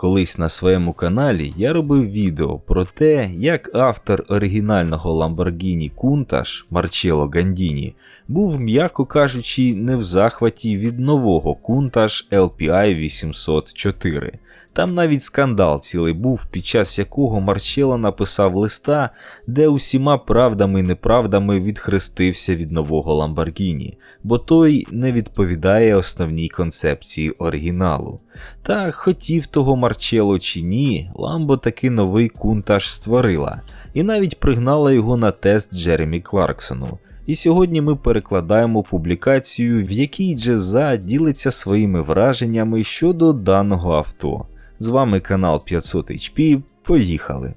Колись на своєму каналі я робив відео про те, як автор оригінального Lamborghini Countach Марчело Гандіні був, м'яко кажучи, не в захваті від нового Countach LPI 804. Там навіть скандал цілий був, під час якого Марчело написав листа, де усіма правдами і неправдами відхрестився від нового Ламборгіні, бо той не відповідає основній концепції оригіналу. Та хотів того Марчело чи ні, Ламбо таки новий кунтаж створила, і навіть пригнала його на тест Джеремі Кларксону. І сьогодні ми перекладаємо публікацію, в якій Джеза ділиться своїми враженнями щодо даного авто. З вами канал 500 HP. Поїхали!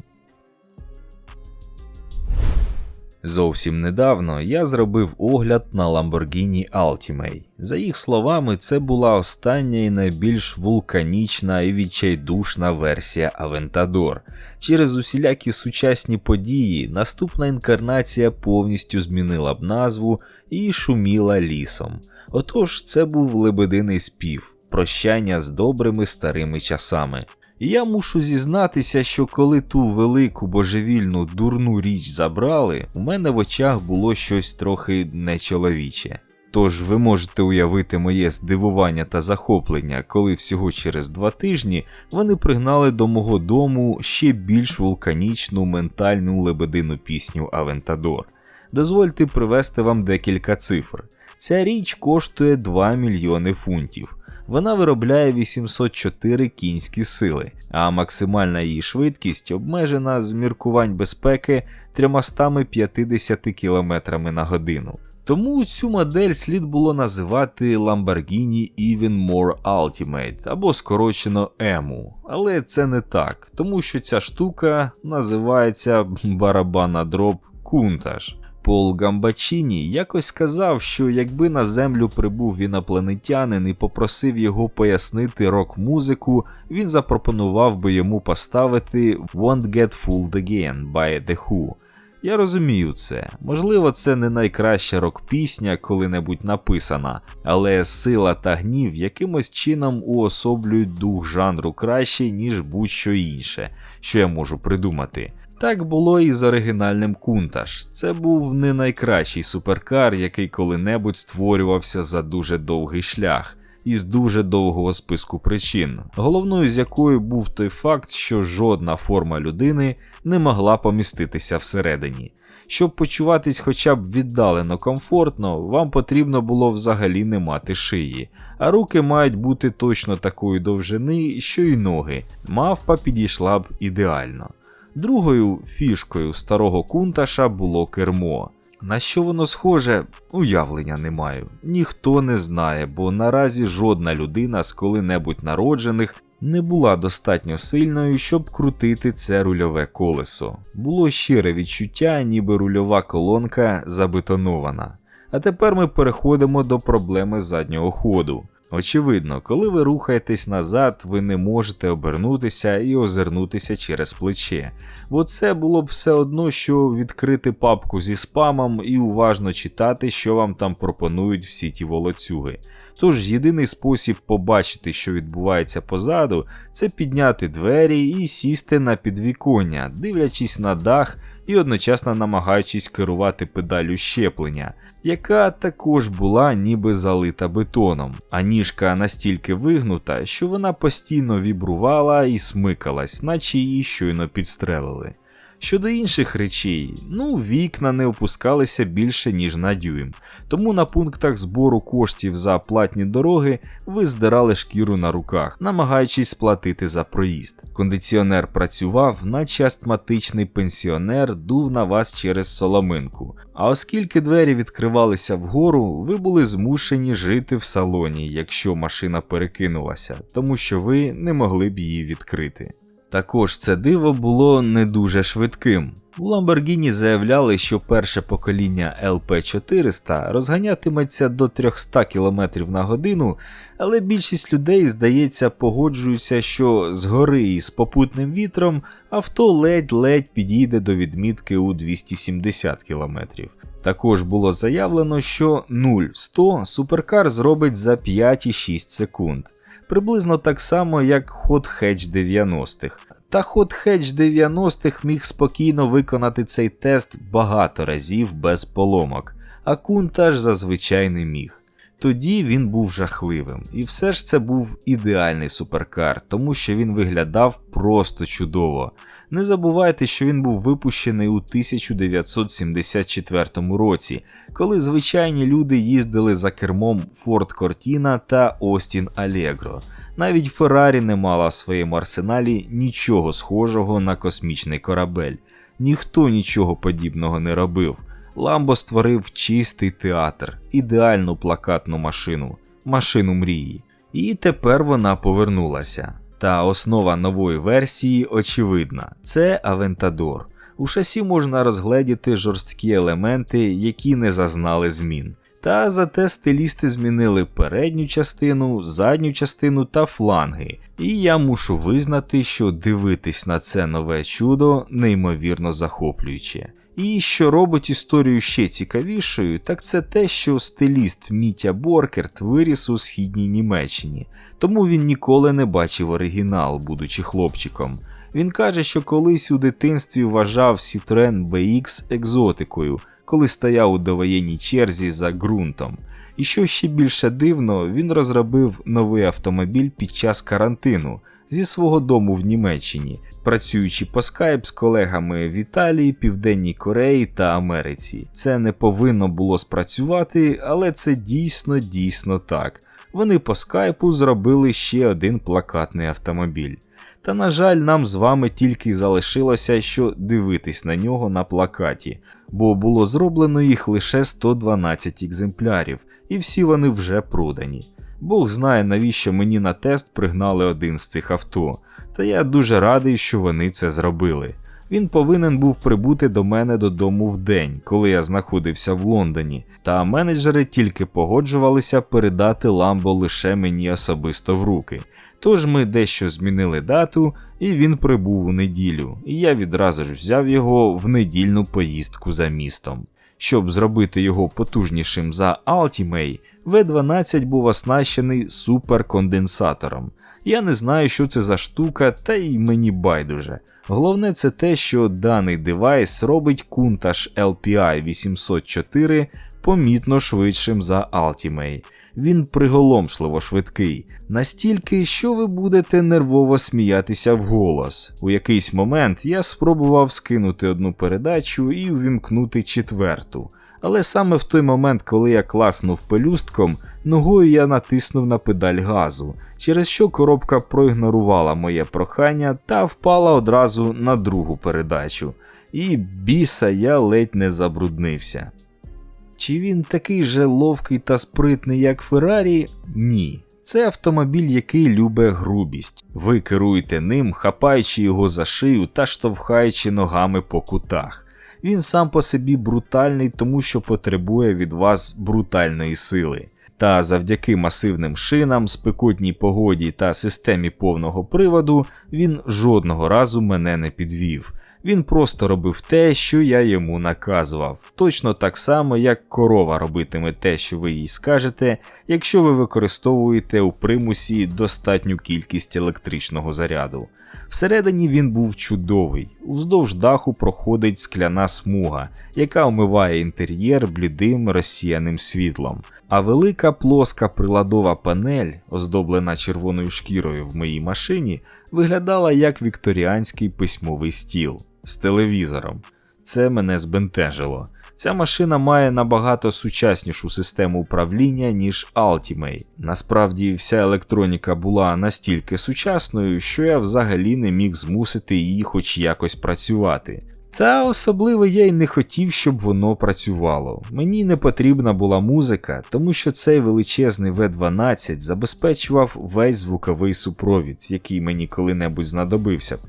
Зовсім недавно я зробив огляд на Lamborghini Ultimate. За їх словами, це була остання і найбільш вулканічна і відчайдушна версія Aventador. Через усілякі сучасні події наступна інкарнація повністю змінила б назву і шуміла лісом. Отож, це був лебединий спів, прощання з добрими старими часами. Я мушу зізнатися, що коли ту велику божевільну дурну річ забрали, у мене в очах було щось трохи нечоловіче. Тож ви можете уявити моє здивування та захоплення, коли всього через два тижні вони пригнали до мого дому ще більш вулканічну ментальну лебедину пісню Авентадор. Дозвольте привести вам декілька цифр. Ця річ коштує 2 мільйони фунтів. Вона виробляє 804 кінські сили, а максимальна її швидкість обмежена з міркувань безпеки 350 км на годину. Тому цю модель слід було називати Lamborghini Even More Ultimate або скорочено EMU. Але це не так, тому що ця штука називається барабана дроб Countach. Пол Гамбачіні якось сказав, що якби на землю прибув інопланетянин і попросив його пояснити рок-музику, він запропонував би йому поставити Won't Get Fooled Again by The Who. Я розумію це. Можливо, це не найкраща рок-пісня коли-небудь написана, але сила та гнів якимось чином уособлюють дух жанру краще, ніж будь-що інше, що я можу придумати. Так було і з оригінальним Кунташ. Це був не найкращий суперкар, який коли-небудь створювався за дуже довгий шлях, із дуже довгого списку причин, головною з якою був той факт, що жодна форма людини не могла поміститися всередині. Щоб почуватись хоча б віддалено комфортно, вам потрібно було взагалі не мати шиї, а руки мають бути точно такої довжини, що й ноги. Мавпа підійшла б ідеально. Другою фішкою старого кунташа було кермо. На що воно схоже, уявлення не маю. Ніхто не знає, бо наразі жодна людина з коли-небудь народжених не була достатньо сильною, щоб крутити це рульове колесо. Було щире відчуття, ніби рульова колонка забетонована. А тепер ми переходимо до проблеми заднього ходу. Очевидно, коли ви рухаєтесь назад, ви не можете обернутися і озирнутися через плече, бо це було б все одно, що відкрити папку зі спамом і уважно читати, що вам там пропонують всі ті волоцюги. Тож єдиний спосіб побачити, що відбувається позаду, це підняти двері і сісти на підвіконня, дивлячись на дах і одночасно намагаючись керувати педалю щеплення, яка також була ніби залита бетоном, а ніжка настільки вигнута, що вона постійно вібрувала і смикалась, наче її щойно підстрелили. Щодо інших речей, ну вікна не опускалися більше ніж на дюйм, тому на пунктах збору коштів за платні дороги ви здирали шкіру на руках, намагаючись сплатити за проїзд. Кондиціонер працював, наче астматичний пенсіонер дув на вас через соломинку. А оскільки двері відкривалися вгору, ви були змушені жити в салоні, якщо машина перекинулася, тому що ви не могли б її відкрити. Також це диво було не дуже швидким. У Lamborghini заявляли, що перше покоління LP400 розганятиметься до 300 км на годину, але більшість людей, здається, погоджуються, що з гори із попутним вітром авто ледь-ледь підійде до відмітки у 270 км. Також було заявлено, що 0-100 суперкар зробить за 5,6 секунд. Приблизно так само, як Hot Hatch 90-х. Та Hot Hatch 90-х міг спокійно виконати цей тест багато разів без поломок, а Кунтаж зазвичай не міг. Тоді він був жахливим, і все ж це був ідеальний суперкар, тому що він виглядав просто чудово. Не забувайте, що він був випущений у 1974 році, коли звичайні люди їздили за кермом Ford Cortina та Austin Allegro. Навіть Феррарі не мала в своєму арсеналі нічого схожого на космічний корабель. Ніхто нічого подібного не робив. Ламбо створив чистий театр, ідеальну плакатну машину, машину мрії. І тепер вона повернулася. Та основа нової версії очевидна: це Авентадор. У шасі можна розгледіти жорсткі елементи, які не зазнали змін. Та зате стилісти змінили передню частину, задню частину та фланги, і я мушу визнати, що дивитись на це нове чудо неймовірно захоплююче. І що робить історію ще цікавішою, так це те, що стиліст Мітя Боркерт виріс у східній Німеччині, тому він ніколи не бачив оригінал, будучи хлопчиком. Він каже, що колись у дитинстві вважав Citroen BX екзотикою, коли стояв у довоєнній черзі за ґрунтом. І що ще більше дивно, він розробив новий автомобіль під час карантину зі свого дому в Німеччині, працюючи по скайп з колегами в Італії, Південній Кореї та Америці. Це не повинно було спрацювати, але це дійсно дійсно так. Вони по скайпу зробили ще один плакатний автомобіль. Та, на жаль, нам з вами тільки залишилося, що дивитись на нього на плакаті, бо було зроблено їх лише 112 екземплярів, і всі вони вже продані. Бог знає, навіщо мені на тест пригнали один з цих авто, та я дуже радий, що вони це зробили. Він повинен був прибути до мене додому в день, коли я знаходився в Лондоні, та менеджери тільки погоджувалися передати ламбо лише мені особисто в руки. Тож ми дещо змінили дату, і він прибув у неділю, і я відразу ж взяв його в недільну поїздку за містом. Щоб зробити його потужнішим за Altimate, V12 був оснащений суперконденсатором. Я не знаю, що це за штука, та й мені байдуже. Головне це те, що даний девайс робить Countach LPI 804 помітно швидшим за Altimate. Він приголомшливо швидкий, настільки, що ви будете нервово сміятися вголос. У якийсь момент я спробував скинути одну передачу і увімкнути четверту. Але саме в той момент, коли я класнув пелюстком, ногою я натиснув на педаль газу, через що коробка проігнорувала моє прохання та впала одразу на другу передачу. І біса я ледь не забруднився. Чи він такий же ловкий та спритний, як Феррарі? Ні. Це автомобіль, який любить грубість. Ви керуєте ним, хапаючи його за шию та штовхаючи ногами по кутах. Він сам по собі брутальний, тому що потребує від вас брутальної сили. Та завдяки масивним шинам, спекотній погоді та системі повного приводу він жодного разу мене не підвів. Він просто робив те, що я йому наказував, точно так само, як корова робитиме те, що ви їй скажете, якщо ви використовуєте у примусі достатню кількість електричного заряду. Всередині він був чудовий, уздовж даху проходить скляна смуга, яка омиває інтер'єр блідим розсіяним світлом. А велика плоска приладова панель, оздоблена червоною шкірою в моїй машині, виглядала як вікторіанський письмовий стіл з телевізором. Це мене збентежило. Ця машина має набагато сучаснішу систему управління, ніж Altimate. Насправді, вся електроніка була настільки сучасною, що я взагалі не міг змусити її хоч якось працювати. Та особливо я й не хотів, щоб воно працювало. Мені не потрібна була музика, тому що цей величезний V12 забезпечував весь звуковий супровід, який мені коли-небудь знадобився б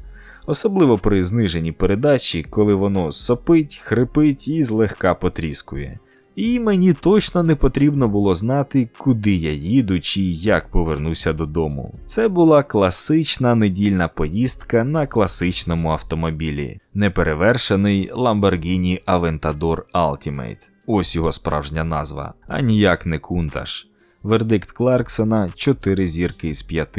особливо при зниженні передачі, коли воно сопить, хрипить і злегка потріскує. І мені точно не потрібно було знати, куди я їду чи як повернуся додому. Це була класична недільна поїздка на класичному автомобілі, неперевершений Lamborghini Aventador Ultimate. Ось його справжня назва, а ніяк не кунташ. Вердикт Кларксона 4 зірки із 5.